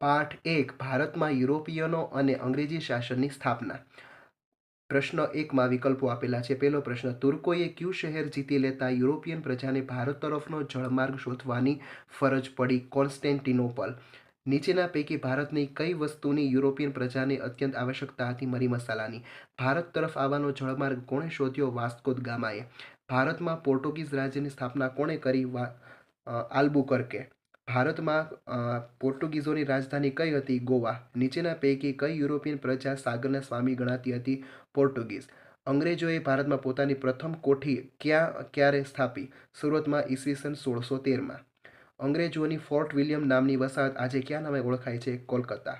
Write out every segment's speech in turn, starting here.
પાઠ એક, ભારતમાં યુરોપિયનો અને અંગ્રેજી શાસનની સ્થાપના. પ્રશ્ન એકમાં વિકલ્પો આપેલા છે. પહેલો પ્રશ્ન, તુર્કોએ ક્યુ શહેર જીતી લેતા યુરોપિયન પ્રજાને ભારત તરફનો જળમાર્ગ શોધવાની ફરજ પડી કોન્સ્ટેન્ટિનોપલ? નીચેના પૈકી ભારતની કઈ વસ્તુની યુરોપિયન પ્રજાને અત્યંત આવશ્યકતા હતી? મરી મસાલાની. ભારત તરફ આવવાનો જળમાર્ગ કોણે શોધ્યો? વાસ્કોદ ગામાએ. ભારતમાં પોર્ટુગીઝ રાજ્યની સ્થાપના કોણે કરી? આલ્બુકર્કે. ભારતમાં પોર્ટુગીઝોની રાજધાની કઈ હતી? ગોવા. નીચેના પૈકી કઈ યુરોપિયન પ્રજા સાગરના સ્વામી ગણાતી હતી? પોર્ટુગીઝ. અંગ્રેજોએ ભારતમાં પોતાની પ્રથમ કોઠી ક્યાં, ક્યારે સ્થાપી? સુરતમાં ઈસવીસન સોળસો તેરમાં અંગ્રેજોની ફોર્ટ વિલિયમ નામની વસાહત આજે ક્યાં નામે ઓળખાય છે? કોલકાતા.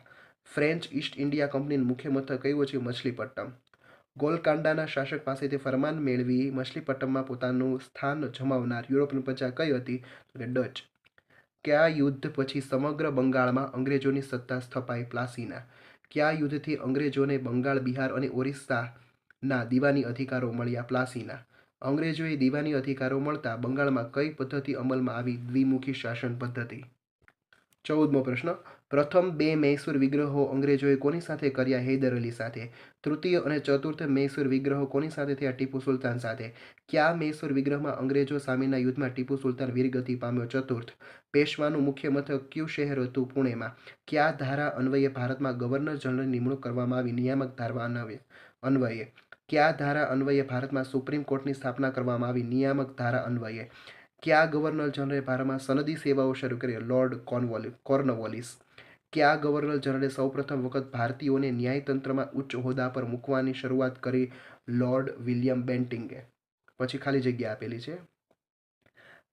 ફ્રેન્ચ ઈસ્ટ ઇન્ડિયા કંપનીનું મુખ્ય મથક કયું છે? મછલીપટ્ટમ. ગોલકાંડાના શાસક પાસેથી ફરમાન મેળવી મછલીપટ્ટમમાં પોતાનું સ્થાન જમાવનાર યુરોપની પ્રજા કઈ હતી? તો કે ડચ. કયા યુદ્ધ પછી સમગ્ર બંગાળમાં અંગ્રેજોની સત્તા સ્થપાઈ પ્લાસીના? કયા યુદ્ધથી અંગ્રેજોને બંગાળ, બિહાર અને ઓરિસ્સાના દીવાની અધિકારો મળ્યા પ્લાસીના? અંગ્રેજોએ દીવાની અધિકારો મળતા બંગાળમાં કઈ પદ્ધતિ અમલમાં આવી? દ્વિમુખી શાસન પદ્ધતિ? ચૌદમો પ્રશ્ન. પ્રથમ બે મૈસૂર વિગ્રહો અંગ્રેજોએ કોની સાથે કર્યા હૈદર અલી સાથે? તૃતીય અને ચતુર્થ મૈસૂર વિગ્રહો કોની સાથે થયા ટીપુ સુલતાન સાથે? કયા મૈસૂર વિગ્રહમાં અંગ્રેજો સામેના યુદ્ધમાં ટીપુ સુલતાન વીરગતિ પામ્યો? ચતુર્થ પેશવાનું મુખ્ય મથક ક્યુ શહેર હતું પુણેમાં? કયા ધારા અન્વયે ભારતમાં ગવર્નર જનરલની નિમણૂક કરવામાં આવી? નિયામક ધારા અન્વયે અન્વયે. કયા ધારા અન્વયે ભારતમાં સુપ્રીમ કોર્ટની સ્થાપના કરવામાં આવી? નિયામક ધારા અન્વયે. કયા ગવર્નર જનરલે ભારતમાં સનદી સેવાઓ શરૂ કરી? લોર્ડ કોર્નવોલી કોર્નવોલિસ આ ગવર્નર જનરલે સૌપ્રથમ વખત ભારતીયોને ન્યાયતંત્રમાં ઉચ્ચ હોદ્દા પર મૂકવાની શરૂઆત કરી લોર્ડ વિલિયમ બેન્ટિંગે? પછી ખાલી જગ્યા આપેલી છે.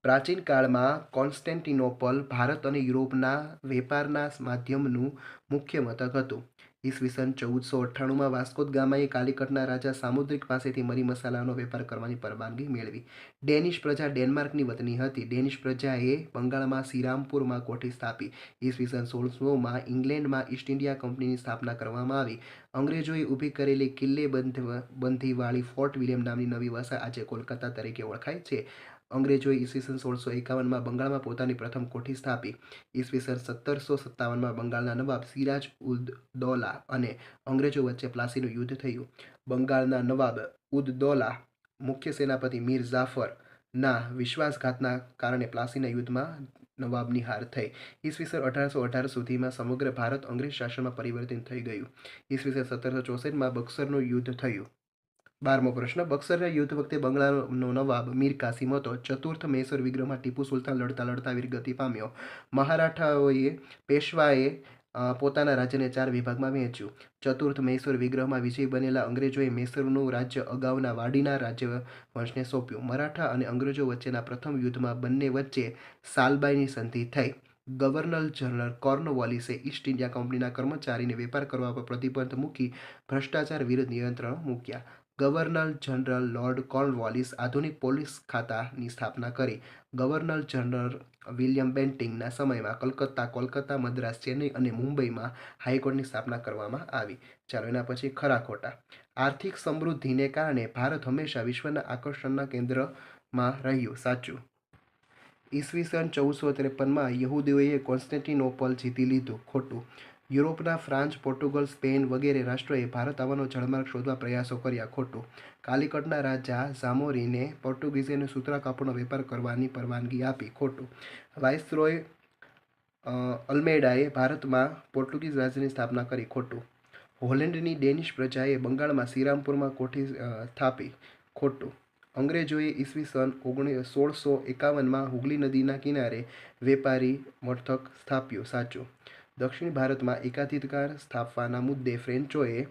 પ્રાચીન કાળમાં કોન્સ્ટેન્ટિનોપલ ભારત અને યુરોપના વેપારના માધ્યમનું મુખ્ય મથક હતું. ઈસવીસન ચૌદસો અઠ્ઠાણુંમાં વાસ્કોદ ગામાએ કાલિકટના રાજા સામુદ્રિક પાસેથી મરી મસાલાનો વેપાર કરવાની પરવાનગી મેળવી. ડેનિશ પ્રજા ડેનમાર્કની વતની હતી. ડેનિશ પ્રજાએ બંગાળમાં શ્રીરામપુરમાં કોઠી સ્થાપી. ઈસવીસન સોળસોમાં ઇંગ્લેન્ડમાં ઈસ્ટ ઇન્ડિયા કંપનીની સ્થાપના કરવામાં આવી. અંગ્રેજોએ ઊભી કરેલી કિલ્લે બંધ, બંધીવાળી ફોર્ટ વિલિયમ નામની નવી વસાહત આજે કોલકાતા તરીકે ઓળખાય છે. અંગ્રેજોએ ઈસવીસન સોળસો એકાવનમાં બંગાળમાં પોતાની પ્રથમ કોઠી સ્થાપી. ઈસવીસન સત્તરસો સત્તાવનમાં બંગાળના નવાબ સિરાજ ઉદ દૌલા અને અંગ્રેજો વચ્ચે પ્લાસીનું યુદ્ધ થયું. બંગાળના નવાબ ઉદ દૌલા મુખ્ય સેનાપતિ મીર જાફરના વિશ્વાસઘાતના કારણે પ્લાસીના યુદ્ધમાં નવાબની હાર થઈ. ઈસવીસન અઢારસો અઢાર સુધીમાં સમગ્ર ભારત અંગ્રેજ શાસનમાં પરિવર્તન થઈ ગયું. ઈસવીસન સત્તરસો ચોસઠમાં બક્સરનું યુદ્ધ થયું. બારમો પ્રશ્ન, બક્સરના યુદ્ધ વખતે બંગલાનો નવાબ મીર કાસિમ હતો. ચતુર્થ મૈસૂર વિગ્રહમાં ટીપુ સુલતાન લડતા લડતા વીરગતિ પામ્યો. મહારાઠાઓએ પેશવાએ પોતાના રાજ્યને ચાર વિભાગમાં વહેંચ્યું. ચતુર્થ મૈસૂર વિગ્રહમાં વિજય બનેલા અંગ્રેજોએ મૈસૂરનું રાજ્ય અગાઉના વાડીના રાજ્ય વંશને સોંપ્યું. મરાઠા અને અંગ્રેજો વચ્ચેના પ્રથમ યુદ્ધમાં બંને વચ્ચે સાલબાઈની સંધિ થઈ. ગવર્નર જનરલ કોર્નવોલિસે ઈસ્ટ ઇન્ડિયા કંપનીના કર્મચારીને વેપાર કરવા પર પ્રતિબંધ મૂકી ભ્રષ્ટાચાર વિરુદ્ધ નિયંત્રણ મૂક્યા. ગવર્નર જનરલ લોર્ડ કોર્નવોલિસ આધુનિક પોલીસ ખાતાની સ્થાપના કરી. ગવર્નર જનરલ વિલિયમ બેન્ટિંગના સમયમાં કલકત્તા, કોલકાતા, મદ્રાસ, ચેન્નઈ અને મુંબઈમાં હાઈકોર્ટની સ્થાપના કરવામાં આવી. ચાલો એના પછી ખરા ખોટા. આર્થિક સમૃદ્ધિને કારણે ભારત હંમેશા વિશ્વના આકર્ષણના કેન્દ્રમાં રહ્યું. સાચું. ઈસવીસન ચૌદસો ત્રેપનમાં યહૂદીઓએ કોન્સ્ટેન્ટિનોપલ જીતી લીધું. ખોટું. યુરોપના ફ્રાન્સ, પોર્ટુગલ, સ્પેન વગેરે રાષ્ટ્રોએ ભારત આવવાનો જળમાર્ગ શોધવા પ્રયાસો કર્યા. ખોટું. કાલિકટના રાજા ઝામોરીને પોર્ટુગીઝોને સૂત્રા કાપડનો વેપાર કરવાની પરવાનગી આપી. ખોટું. વાઇસરોય અલ્મેડાએ ભારતમાં પોર્ટુગીઝ રાજ્યની સ્થાપના કરી. ખોટું. હોલેન્ડની ડેનિશ પ્રજાએ બંગાળમાં શ્રીરામપુરમાં કોઠી સ્થાપી. ખોટું. અંગ્રેજોએ ઈસવીસન ઓગણીસ, સોળસો એકાવનમાં હુગલી નદીના કિનારે વેપારી મથક સ્થાપ્યું. સાચું. દક્ષિણ ભારતમાં એકાધિકાર સ્થાપવાના મુદ્દે ફ્રેન્ચોએ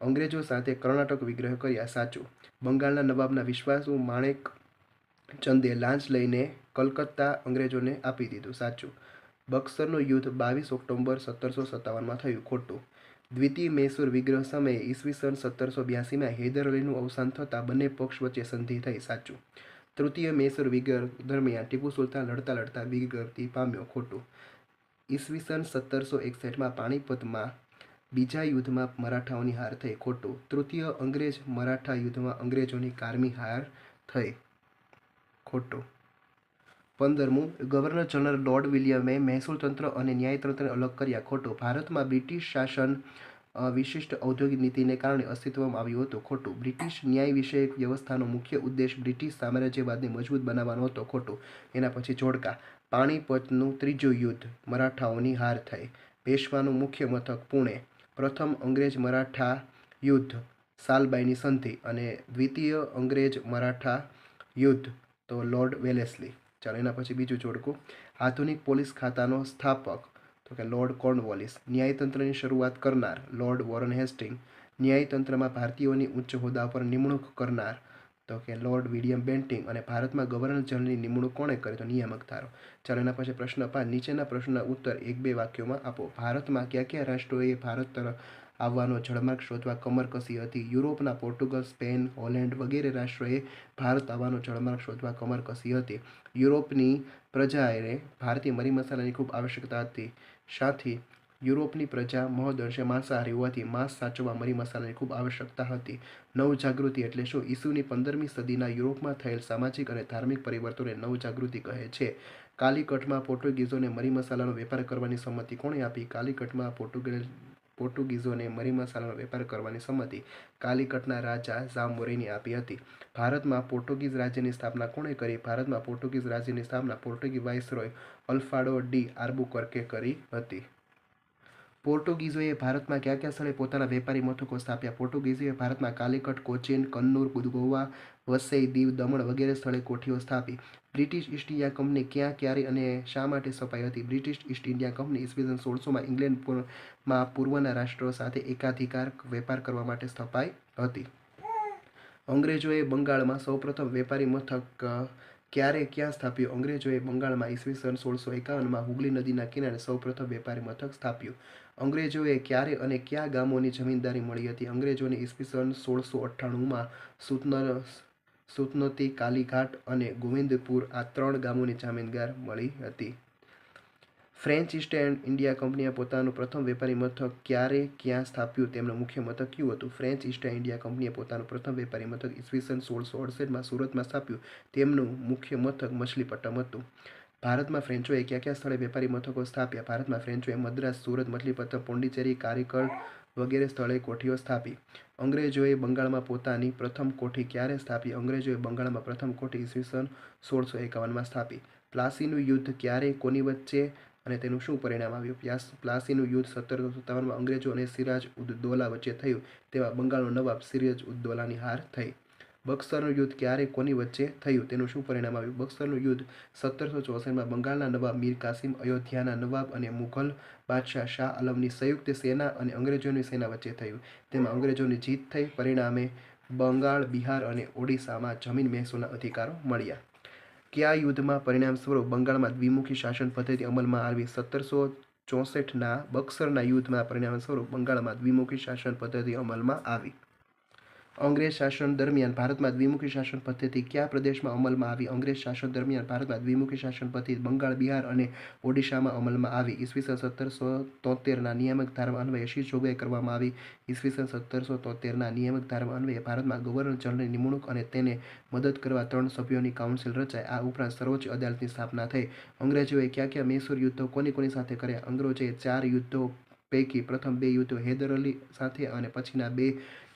અંગ્રેજો સાથે કર્ણાટક વિગ્રહ કર્યા સાચું. બંગાળના નવાબના વિશ્વાસુ માણેક ચંદે લાંચ લઈને કલકત્તા અંગ્રેજોને આપી દીધું સાચું. બક્સરનું યુદ્ધ બાવીસ ઓક્ટોબર સત્તરસો સત્તાવનમાં થયું ખોટું. દ્વિતીય મૈસૂર વિગ્રહ સમયે ઈસવીસન સત્તરસો બ્યાસીમાં હૈદર અલીનું અવસાન થતાં બંને પક્ષ વચ્ચે સંધિ થઈ સાચું. તૃતીય મૈસૂર વિગ્રહ દરમિયાન ટીપુ સુલતાન લડતા લડતા વીરગતિ પામ્યો ખોટું. ઈસવીસન સત્તરસો એકસઠમાં પાણીપતમાં બીજા યુદ્ધમાં મરાઠાઓની હાર થઈ. ખોટું. તૃતીય અંગ્રેજ મરાઠા યુદ્ધમાં અંગ્રેજોની કારમી હાર થઈ. ખોટું. પંદરમું, ગવર્નર જનરલ લોર્ડ વિલિયમે મહેસૂલ તંત્ર અને ન્યાયતંત્રને અલગ કર્યા. ખોટું. ભારતમાં બ્રિટિશ શાસન વિશિષ્ટ ઔદ્યોગિક નીતિને કારણે અસ્તિત્વમાં આવ્યું હતું. ખોટું. બ્રિટિશ ન્યાય વિષયક વ્યવસ્થાનો મુખ્ય ઉદ્દેશ બ્રિટિશ સામ્રાજ્યવાદને મજબૂત બનાવવાનો હતો. ખોટું. એના પછી જોડકા. પાણીપતનું ત્રીજું યુદ્ધ. મરાઠાઓની હાર થઈ. પેશવાનું મુખ્ય મથક પુણે. પ્રથમ અંગ્રેજ મરાઠા યુદ્ધ. સાલબાઈની સંધિ અને દ્વિતીય અંગ્રેજ મરાઠા યુદ્ધ. તો લોર્ડ વેલેસલી. ચાલો એના પછી બીજું જોડકું. આધુનિક પોલીસ ખાતાનો સ્થાપક. તો કે લોર્ડ કોર્નવોલિસ ન્યાયતંત્રની શરૂઆત કરનાર લોર્ડ વોરન હેસ્ટિંગ ન્યાયતંત્રમાં ભારતીયોની ઉચ્ચ હોદ્દા પર નિમણૂક કરનાર તો કે લોર્ડ વિલિયમ બેન્ટિંગ અને ભારતમાં ગવર્નર જનરલની નિમણૂક કોણે કરી તો નિયામક ધારો. ચાલો એના પછી પ્રશ્ન પાંચ નીચેના પ્રશ્નના ઉત્તર એક બે વાક્યોમાં આપો. ભારતમાં કયા કયા રાષ્ટ્રોએ ભારત તરફ આવવાનો જળમાર્ગ શોધવા કમર કસી હતી. યુરોપના પોર્ટુગલ, સ્પેન, હોલેન્ડ વગેરે રાષ્ટ્રોએ ભારત આવવાનો જળમાર્ગ શોધવા કમર કસી હતી. યુરોપની પ્રજાએ ભારતીય મરી મસાલાની ખૂબ આવશ્યકતા હતી. સાથી યુરોપની પ્રજા મહદઅંશે માંસાહારી હોવાથી માંસ સાચવવા મરી મસાલાની ખૂબ આવશ્યકતા હતી. નવજાગૃતિ એટલે શું? ઈસુની પંદરમી સદીના યુરોપમાં થયેલ સામાજિક અને ધાર્મિક પરિવર્તનોને નવજાગૃતિ કહે છે. કાલીકટમાં પોર્ટુગીઝોને મરી મસાલાનો વેપાર કરવાની સંમતિ કોણે આપી? કાલીકટમાં પોર્ટુગલ પોર્ટુગીઝોને મરી મસાલાનો વેપાર કરવાની સંમતિ કાલિકટના રાજા ઝામોરેની આપી હતી. ભારતમાં પોર્ટુગીઝ રાજ્યની સ્થાપના કોણે કરી? ભારતમાં પોર્ટુગીઝ રાજ્યની સ્થાપના પોર્ટુગીઝ વાઇસરોય અલ્ફાડો ડી આર્બુકર્કે કરી હતી. પોર્ટુગીઝોએ ભારતમાં ક્યાં ક્યાં સ્થળે પોતાના વેપારી મથકો સ્થાપ્યા? પોર્ટુગીઝોએ ભારતમાં કાલિકટ, કોચીન, કન્નૂર ગોવા વસઈ, દીવ, દમણ વગેરે સ્થળે કોઠીઓ સ્થાપી. બ્રિટિશ ઈસ્ટ ઇન્ડિયા કંપની ક્યાં, ક્યારે અને શા માટે સ્થપાઈ હતી? બ્રિટિશ ઈસ્ટ ઇન્ડિયા કંપની ઈસવીસન સોળસોમાં ઇંગ્લેન્ડમાં પૂર્વના રાષ્ટ્રો સાથે એકાધિકાર વેપાર કરવા માટે સ્થપાઈ હતી. અંગ્રેજોએ બંગાળમાં સૌપ્રથમ વેપારી મથક ક્યારે ક્યાં સ્થાપ્યું? અંગ્રેજોએ બંગાળમાં ઈસવીસન સોળસો એકાવનમાં હુગલી નદીના કિનારે સૌપ્રથમ વેપારી મથક સ્થાપ્યું. અંગ્રેજોએ ક્યારે અને કયા ગામોની જમીનદારી મળી હતી? અંગ્રેજોને ઈસવીસન સોળસો અઠ્ઠાણુંમાં સુતનર, સુતનોતી, કાલીઘાટ અને ગોવિંદપુર આ ત્રણ ગામોની જામીનગાર મળી હતી. ફ્રેન્ચ ઈસ્ટ એન્ડ ઇન્ડિયા કંપનીએ પોતાનું પ્રથમ વેપારી મથક ક્યારે, ક્યાં સ્થાપ્યું તેમનું મુખ્ય મથક કયું હતું? ફ્રેન્ચ ઈસ્ટ ઇન્ડિયા કંપનીએ પોતાનું પ્રથમ વેપારી મથક ઈસવીસન સોળસો અડસઠમાં સુરતમાં સ્થાપ્યું. તેમનું મુખ્ય મથક મછલીપટ્ટમ હતું. ભારતમાં ફ્રેન્ચોએ ક્યાં ક્યાં સ્થળે વેપારી મથકો સ્થાપ્યા? ભારતમાં ફ્રેન્ચોએ મદ્રાસ, સુરત મછલીપટ્ટમ પોંડિચેરી કારીકળ વગેરે સ્થળે કોઠીઓ સ્થાપી. અંગ્રેજોએ બંગાળમાં પોતાની પ્રથમ કોઠી ક્યારે સ્થાપી? અંગ્રેજોએ બંગાળમાં પ્રથમ કોઠી ઈસવીસન સોળસો એકાવનમાં સ્થાપી. પ્લાસીનું યુદ્ધ ક્યારે, કોની વચ્ચે અને તેનું શું પરિણામ આવ્યું? પ્યાસ, પ્લાસીનું યુદ્ધ સત્તરસો સત્તાવનમાં અંગ્રેજો અને સિરાજ ઉદ્દોલા વચ્ચે થયું તેવા બંગાળનો નવાબ સિરાજ ઉદ્દોલાની હાર થઈ. બક્સરનું યુદ્ધ ક્યારે, કોની વચ્ચે થયું? તેનું શું પરિણામ આવ્યું? બક્સરનું યુદ્ધ સત્તરસો ચોસઠમાં બંગાળના નવાબ મીર કાસિમ, અયોધ્યાના નવાબ અને મુઘલ બાદશાહ શાહ આલમની સંયુક્ત સેના અને અંગ્રેજોની સેના વચ્ચે થયું. તેમાં અંગ્રેજોની જીત થઈ. પરિણામે બંગાળ, બિહાર અને ઓડિશામાં જમીન મહેસૂલના અધિકારો મળ્યા. કયા યુદ્ધમાં પરિણામ સ્વરૂપ બંગાળમાં દ્વિમુખી શાસન પદ્ધતિ અમલમાં આવી? સત્તરસો ચોસઠના બક્સરના યુદ્ધમાં પરિણામ સ્વરૂપ બંગાળમાં દ્વિમુખી શાસન પદ્ધતિ અમલમાં આવી. અંગ્રેજ શાસન દરમિયાન ભારતમાં દ્વિમુખી શાસન પદ્ધતિ કયા પ્રદેશમાં અમલમાં આવી? અંગ્રેજ શાસન દરમિયાન ભારતમાં દ્વિમુખી શાસન પદ્ધતિ બંગાળ, બિહાર અને ઓડિશામાં અમલમાં આવી. ઈસવીસન સત્તરસો તોતેરના નિયામક ધારા અન્વયે શી જોગવાઈ કરવામાં આવી. ઈસવીસન સત્તરસો તોતેરના નિયામક ધારા અન્વયે ભારતમાં ગવર્નર જનરલની નિમણૂક અને તેને મદદ કરવા ત્રણ સભ્યોની કાઉન્સિલ રચાઈ. આ ઉપરાંત સર્વોચ્ચ અદાલતની સ્થાપના થઈ. અંગ્રેજોએ ક્યાં ક્યાં મૈસૂર યુદ્ધો કોની કોની સાથે કર્યા? અંગ્રેજોએ ચાર યુદ્ધો પૈકી પ્રથમ બે યુદ્ધો હૈદર અલી સાથે અને પછીના બે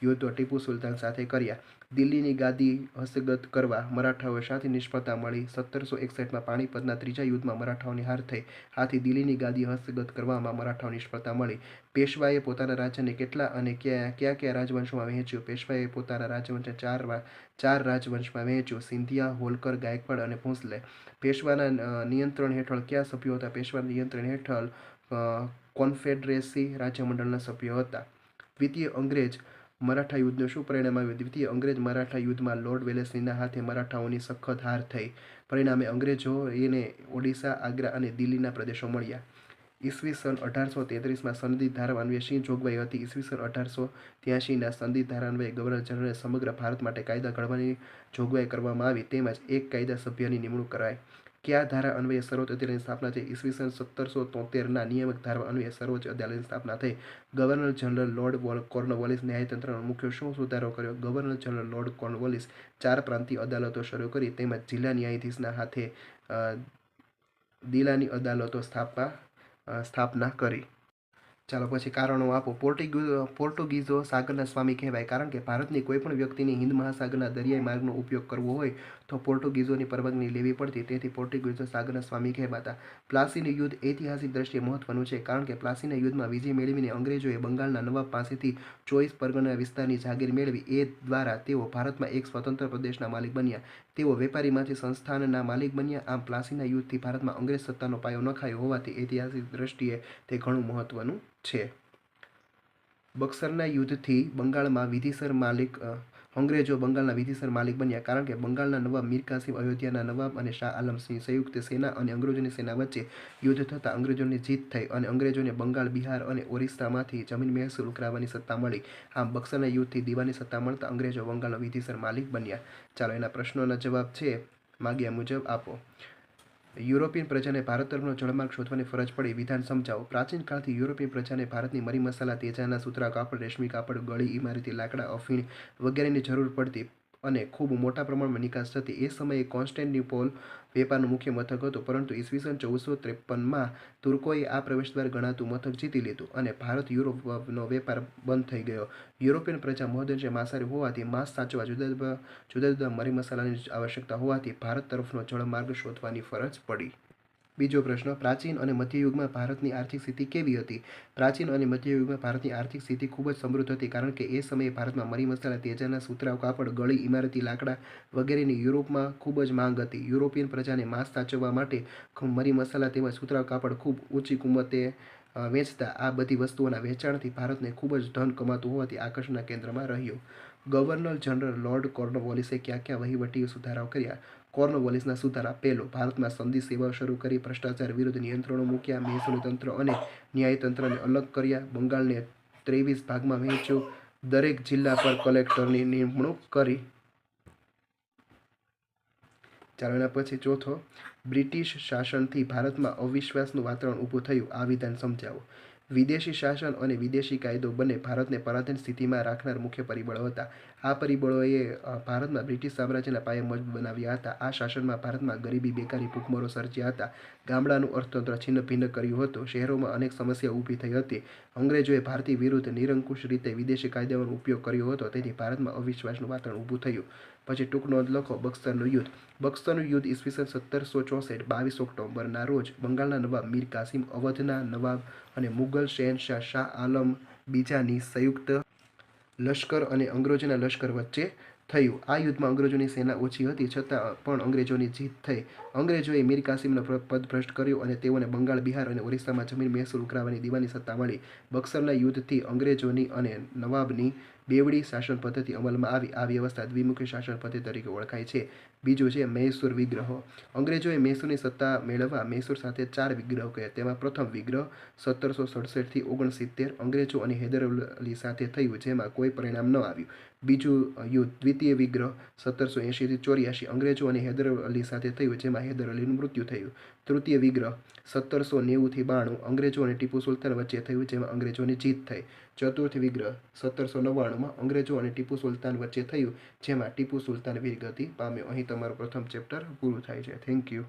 યુદ્ધો ટીપુ સુલતાન સાથે કર્યા. દિલ્હીની ગાદી હસ્તગત કરવા મરાઠાઓએ શાંતિ નિષ્ફળતા મળી. સત્તરસો એકસઠમાં પાણીપતના ત્રીજા યુદ્ધમાં મરાઠાઓની હાર થઈ. આથી દિલ્હીની ગાદી હસ્તગત કરવામાં મરાઠાઓ નિષ્ફળતા મળી. પેશવાએ પોતાના રાજ્યને કેટલા અને ક્યાં, કયા કયા રાજવંશોમાં વહેંચ્યું? પેશવાએ પોતાના રાજવંશને ચાર ચાર રાજવંશમાં વહેંચ્યું. સિંધિયા, હોલકર, ગાયકવાડ અને ભોંસલે. પેશવાના નિયંત્રણ હેઠળ કયા સભ્યો હતા? પેશવાના નિયંત્રણ હેઠળ કોન્ફેડરેસી રાજ્યમંડળના સભ્યો હતા. દ્વિતીય અંગ્રેજ મરાઠા યુદ્ધનું શું પરિણામ આવ્યું? દ્વિતીય અંગ્રેજ મરાઠા યુદ્ધમાં લોર્ડ વેલેસ્લીના હાથે મરાઠાઓની સખત હાર થઈ. પરિણામે અંગ્રેજો એને ઓડિશા, આગ્રા અને દિલ્હીના પ્રદેશો મળ્યા. ઈસવીસન અઢારસો તેત્રીસમાં સંધિ ધારા અન્વયે શી જોગવાઈ હતી. ઈસવીસન અઢારસો ત્યાસીના સંધિ ધારા અન્વયે ગવર્નર જનરલે સમગ્ર ભારત માટે કાયદા ઘડવાની જોગવાઈ કરવામાં આવી. તેમજ એક કાયદા સભ્યની નિમણૂક કરાઈ. કયા ધારા અન્વયે સર્વોચ્ચ અદાલતની સ્થાપના થઈ? ઈસવીસન સત્તરસો તોતેરના નિયામક ધારા અન્વયે સર્વોચ્ચ અદાલતની સ્થાપના થઈ. ગવર્નર જનરલ લોર્ડ વોલ કોર્નવોલિસ ન્યાયતંત્રનો મુખ્ય શું સુધારો કર્યો? ગવર્નર જનરલ લોર્ડ કોર્નવોલિસ ચાર પ્રાંતીય અદાલતો શરૂ કરી, તેમજ જિલ્લા ન્યાયાધીશના હાથે દિલાની અદાલતો સ્થાપવા સ્થાપના કરી. ચાલો પછી કારણો આપો. પોર્ટુગી પોર્ટુગીઝો સાગરના સ્વામી કહેવાય. કારણ કે ભારતની કોઈપણ વ્યક્તિને હિન્દ મહાસાગરના દરિયાઈ માર્ગનો ઉપયોગ કરવો હોય તો પોર્ટુગીઝોની પરવાનગી લેવી પડતી. તેથી પોર્ટુગીઝો સાગરના સ્વામી કહેવાતા. પ્લાસીનું યુદ્ધ ઐતિહાસિક દ્રષ્ટિએ મહત્વનું છે. કારણ કે પ્લાસીના યુદ્ધમાં વિજય મેળવીને અંગ્રેજોએ બંગાળના નવાબ પાસેથી ચોવીસ પરગણા વિસ્તારની જાગીર મેળવી. એ દ્વારા તેઓ ભારતમાં એક સ્વતંત્ર પ્રદેશના માલિક બન્યા. તેઓ વેપારીમાંથી સંસ્થાનના માલિક બન્યા. આમ પ્લાસીના યુદ્ધથી ભારતમાં અંગ્રેજ સત્તાનો પાયો નખાયો હોવાથી ઐતિહાસિક દ્રષ્ટિએ તે ઘણું મહત્વનું છે. બક્સરના યુદ્ધથી બંગાળમાં વિધિસર માલિક અંગ્રેજો બંગાળના વિધિસર માલિક બન્યા કારણ કે બંગાળના નવાબ મીર કાસિમ અયોધ્યાના નવાબ અને શાહ આલમ સિંહ સંયુક્ત સેના અને અંગ્રેજોની સેના વચ્ચે યુદ્ધ થતાં અંગ્રેજોની જીત થઈ અને અંગ્રેજોને બંગાળ, બિહાર અને ઓરિસ્સામાંથી જમીન મહેસૂલ ઉઘરાવવાની સત્તા મળી. આમ બક્સરના યુદ્ધથી દીવાની સત્તા મળતા અંગ્રેજો બંગાળના વિધિસર માલિક બન્યા. ચાલો એના પ્રશ્નોના જવાબ છે, માગ્યા મુજબ આપો. યુરોપિયન પ્રજાને ભારત તરફનો જળમાર્ગ શોધવાની ફરજ પડી. વિધાન સમજાવો. પ્રાચીન કાળથી યુરોપિયન પ્રજાને ભારતની મરી મસાલા, તેજાના સૂતરા કાપડ, રેશમી કાપડ, ગળી ઇમારતી લાકડા, અફીણ વગેરેની જરૂર પડતી. અને ખૂબ મોટા પ્રમાણમાં નિકાસ થતી. એ સમયે કોન્સ્ટેન્ટિપોલ વેપારનું મુખ્ય મથક હતું, પરંતુ ઈસવીસન ચૌદસો ત્રેપનમાં તુર્કોએ આ પ્રવેશદ્વાર ગણાતું મથક જીતી લીધું અને ભારત યુરોપનો વેપાર બંધ થઈ ગયો. યુરોપિયન પ્રજા મહદંશે માંસાહારી હોવાથી માંસ સાચવા જુદા જુદા જુદા જુદા મરી મસાલાની આવશ્યકતા હોવાથી ભારત તરફનો જળમાર્ગ શોધવાની ફરજ પડી. બીજો પ્રશ્ન, પ્રાચીન અને મધ્યયુગમાં ભારતની આર્થિક સ્થિતિ કેવી હતી? પ્રાચીન અને મધ્યયુગમાં ભારતની આર્થિક સ્થિતિ ખૂબ જ સમૃદ્ધ હતી કારણ કે એ સમયે ભારતમાં મરી મસાલા તેજાના સુતરાવ કાપડ, ગળી, ઇમારતી, લાકડા વગેરેની યુરોપમાં ખૂબ જ માંગ હતી. યુરોપિયન પ્રજાને માંસ સાચવવા માટે મરી મસાલા તેમજ સુતરાવ કાપડ ખૂબ ઊંચી કિંમતે વેચતા આ બધી વસ્તુઓના વેચાણથી ભારતને ખૂબ જ ધન કમાતું હોવાથી આકર્ષણના કેન્દ્રમાં રહ્યું. ગવર્નર જનરલ લોર્ડ કોર્નવોલિસે કયા ક્યાં વહીવટી સુધારાઓ કર્યા? કોર્નવોલિસના સુધારા પહેલો. ભારતમાં સંધિ સેવાઓ શરૂ કરી, ભ્રષ્ટાચાર વિરુદ્ધ નિયંત્રણો મૂક્યા, મહેસૂલી તંત્ર અને ન્યાયતંત્રને અલગ કર્યા. બંગાળને ત્રેવીસ ભાગમાં વહેંચ્યું. દરેક જિલ્લા પર કલેક્ટરની નિમણૂક કરી. ચાલો એના પછી ચોથો. બ્રિટિશ શાસનથી ભારતમાં અવિશ્વાસનું વાતાવરણ ઊભું થયું. આ વિધાન સમજાવો. વિદેશી શાસન અને વિદેશી કાયદો બંને ભારતને પરાધીન સ્થિતિમાં રાખનાર મુખ્ય પરિબળો હતા. આ પરિબળોએ ભારતમાં બ્રિટિશ સામ્રાજ્યના પાયે મજબૂત બનાવ્યા હતા. આ શાસનમાં ભારતમાં ગરીબી, બેકારી, ભૂખમરો સર્જ્યા હતા. ગામડાનું અર્થતંત્ર છિન્ન ભિન્ન કર્યું હતું. શહેરોમાં અનેક સમસ્યા ઊભી થઈ હતી. અંગ્રેજોએ ભારતીય વિરુદ્ધ નિરંકુશ રીતે વિદેશી કાયદાઓનો ઉપયોગ કર્યો હતો. તેથી ભારતમાં અવિશ્વાસનું વાતાવરણ ઊભું થયું. પછી ટૂંક નોંધ લખો બક્સરનું યુદ્ધ. બક્સરનું યુદ્ધ ઈસવીસન સત્તરસો ચોસઠ બાવીસ ઓક્ટોબરના રોજ બંગાળના નવાબ મીર કાસિમ, અવધના નવાબ અને મુગલ શહેનશાહ શાહ આલમ બીજાની સંયુક્ત લશ્કર અને અંગ્રેજોના લશ્કર વચ્ચે થયું. આ યુદ્ધમાં અંગ્રેજોની સેના ઓછી હતી, છતાં પણ અંગ્રેજોની જીત થઈ. અંગ્રેજોએ મીર કાસિમનો પદભ્રષ્ટ કર્યો અને તેઓને બંગાળ, બિહાર અને ઓરિસ્સામાં જમીન મહેસૂલ ઉઘરાવવાની દીવાની સત્તા મળી બક્સરના યુદ્ધથી અંગ્રેજોની અને નવાબની બેવડી શાસન પદ્ધતિ અમલમાં આવી, આ વ્યવસ્થા દ્વિમુખી શાસન પદ્ધતિ તરીકે ઓળખાય છે. બીજું છે મૈસૂર વિગ્રહો. અંગ્રેજોએ મૈસૂરની સત્તા મેળવવા મૈસૂર સાથે ચાર વિગ્રહો કર્યા. તેમાં પ્રથમ વિગ્રહ સત્તરસો સડસઠથી ઓગણસિત્તેર અંગ્રેજો અને હૈદર અલી સાથે થયું, જેમાં કોઈ પરિણામ ન આવ્યું. બીજું યુદ્ધ, દ્વિતીય વિગ્રહ સત્તરસો એંશીથી ચોર્યાસી અંગ્રેજો અને હૈદર અલી સાથે થયું, જેમાં હૈદર અલીનું મૃત્યુ થયું. તૃતીય વિગ્રહ સત્તરસો નેવુંથી બાણું અંગ્રેજો અને ટીપુ સુલતાન વચ્ચે થયું, જેમાં અંગ્રેજોની જીત થઈ. ચતુર્થ વિગ્રહ સત્તરસો નવ્વાણુંમાં અંગ્રેજો અને ટીપુ સુલતાન વચ્ચે થયું, જેમાં ટીપુ સુલતાન વીરગતિ પામ્યો. અહીં તમારું પ્રથમ ચેપ્ટર પૂરું થાય છે. Thank you